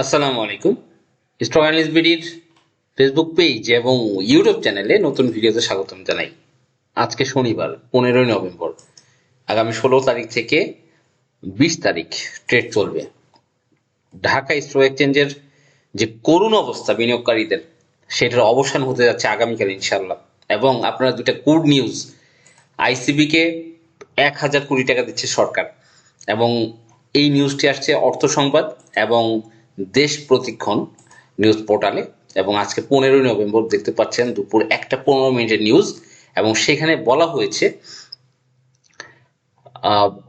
আসসালামু আলাইকুম। স্ট্রং বিডির ফেসবুক পেজ এবং ইউটিউব চ্যানেলে নতুন ভিডিওতে স্বাগতম জানাই। আজকে শনিবার, পনেরোই নভেম্বর। আগামী ষোলো তারিখ থেকে বিশ তারিখ ট্রেড চলবে। ঢাকা স্টক এক্সচেঞ্জের যে করুণ অবস্থা বিনিয়োগকারীদের, সেটার অবসান হতে যাচ্ছে আগামীকাল ইনশাল্লাহ এবং আপনারা দুটা গুড নিউজ আইসিবিকে এক হাজার কোটি টাকা দিচ্ছে সরকার। এবং এই নিউজটি আসছে অর্থ সংবাদ এবং দেশ প্রতিক্ষণ নিউজ পোর্টালে এবং আজকে পনেরোই নভেম্বর দেখতে পাচ্ছেন দুপুর একটা পনেরো মিনিটের নিউজ এবং সেখানে বলা হয়েছে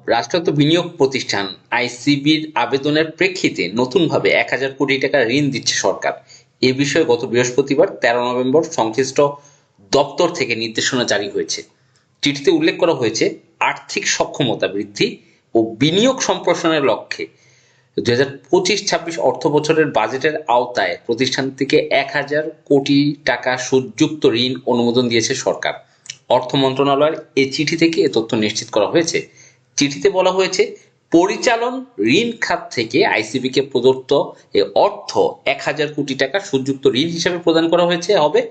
রাষ্ট্রায়ত্ত বিনিয়োগ প্রতিষ্ঠান আইসিবির আবেদনের প্রেক্ষিতে নতুনভাবে এক হাজার কোটি টাকা ঋণ দিচ্ছে সরকার। এ বিষয়ে গত বৃহস্পতিবার তেরো নভেম্বর সংশ্লিষ্ট দপ্তর থেকে নির্দেশনা জারি হয়েছে। চিঠিতে উল্লেখ করা হয়েছে, আর্থিক সক্ষমতা বৃদ্ধি ও বিনিয়োগ সম্প্রসারণের লক্ষ্যে দুই হাজার পঁচিশ, ছাব্বিশ অর্থ বছরের বাজেটের আওতায় প্রতিষ্ঠান থেকে এক হাজার কোটি টাকা সুযুক্ত ঋণ অনুমোদন দিয়েছে সরকার। অর্থ মন্ত্রণালয়ের এই চিঠি থেকে এ তথ্য নিশ্চিত করা হয়েছে। চিঠিতে বলা হয়েছে, পরিচালন ঋণ খাত থেকে আইসিবিকে প্রদত্ত এ অর্থ এক হাজার কোটি টাকা সুযুক্ত ঋণ হিসেবে প্রদান করা হয়েছে। হবে,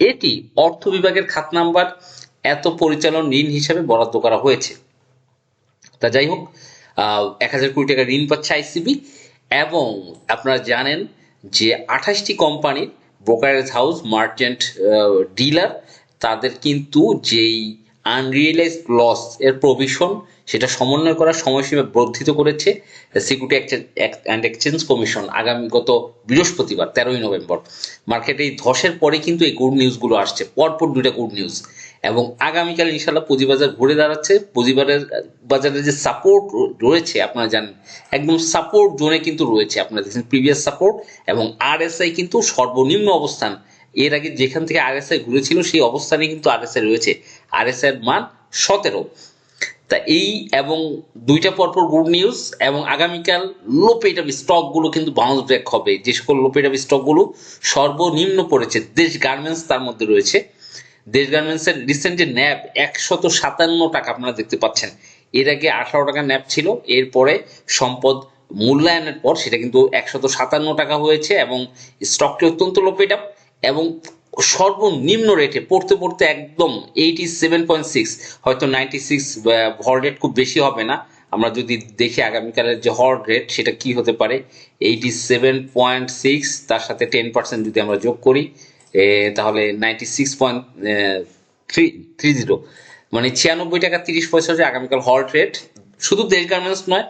এটি অর্থ বিভাগের খাত নাম্বার, এত পরিচালন ঋণ হিসেবে বরাদ্দ করা হয়েছে। তা যাই হোক এক হাজার কোটি টাকা ঋণ পাচ্ছে আইসিবি এবং আপনারা জানেন যে আঠাশটি কোম্পানির ব্রোকারেজ হাউস মার্চেন্ট ডিলার তাদের কিন্তু যেই আনরিয়েলাইজ লস এর প্রভিশন সেটা সমন্বয় করার সময়সীমা বর্ধিত করেছে সিকিউরিটি অ্যান্ড এক্সচেঞ্জ কমিশন আগামী গত বৃহস্পতিবার, তেরোই নভেম্বর। মার্কেটে এই ধসের পরে কিন্তু এই গুড নিউজগুলো আসছে। পরপর দুইটা গুড নিউজ এবং আগামীকাল ইনশাল্লাহ পুঁজিবাজার ঘুরে দাঁড়াচ্ছে। পুঁজিবাজারের বাজারের যে সাপোর্ট রয়েছে, আপনারা জানেন, একদম সাপোর্ট জোনে কিন্তু রয়েছে। আপনারা দেখছেন প্রিভিয়াস সাপোর্ট এবং আরএসআই কিন্তু সর্বনিম্ন অবস্থান। এর আগে যেখান থেকে আরএসআই ঘুরেছিল, সেই অবস্থানে কিন্তু আরএসআই রয়েছে। আরএসআই এর মান সতেরো। তা এই এবং দুইটা পরপর গুড নিউজ এবং আগামীকাল লো পেটাপ স্টকগুলো কিন্তু বাউন্স ব্যাক হবে। যে সকল লো পেটাপ স্টকগুলো সর্বনিম্ন পড়েছে। দেশ গার্মেন্টস তার মধ্যে রয়েছে। দেশ গার্মেন্টসের রিসেন্ট যে ন্যাব একশত সাতান্ন টাকা আপনারা দেখতে পাচ্ছেন। এর আগে আঠারো টাকা ন্যাব ছিল, এরপরে সম্পদ মূল্যায়নের পর সেটা কিন্তু একশত সাতান্ন টাকা হয়েছে এবং স্টকটি অত্যন্ত লো পেটাপ এবং সর্বনিম্ন রেটে পড়তে পড়তে একদম এইটি সেভেন পয়েন্ট সিক্স হয়তো নাইনটি সিক্স ভর রেট খুব বেশি হবে না। আমরা যদি দেখি আগামীকালের যে হর রেট সেটা কি হতে পারে? এইটি সেভেন পয়েন্ট সিক্স তার সাথে টেন পার্সেন্ট যদি আমরা যোগ করি তাহলে ninety six point three three zero মানে ছিয়ানব্বই টাকা তিরিশ পয়সা হচ্ছে আগামীকাল হল্ট রেট শুধু দেশ গার্মেন্টস নয়,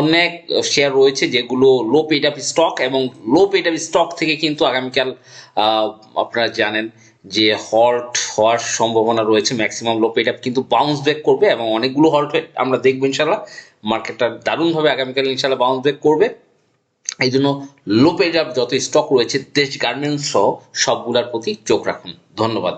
অনেক শেয়ার রয়েছে যেগুলো লো পেড আপ স্টক এবং লো পেড আপ স্টক থেকে কিন্তু আগামীকাল আপনারা জানেন যে হল্ট হওয়ার সম্ভাবনা রয়েছে ম্যাক্সিমাম লো পেড আপ কিন্তু বাউন্স ব্যাক করবে এবং অনেকগুলো হল্ট আমরা দেখব ইনশাল্লাহ মার্কেটটা দারুণভাবে আগামীকাল ইনশাল্লাহ বাউন্স ব্যাক করবে। এই জন্য লো পেড আপ যত স্টক রয়েছে দেশ গার্মেন্টস সহ সবগুলার প্রতি চোখ রাখুন। ধন্যবাদ।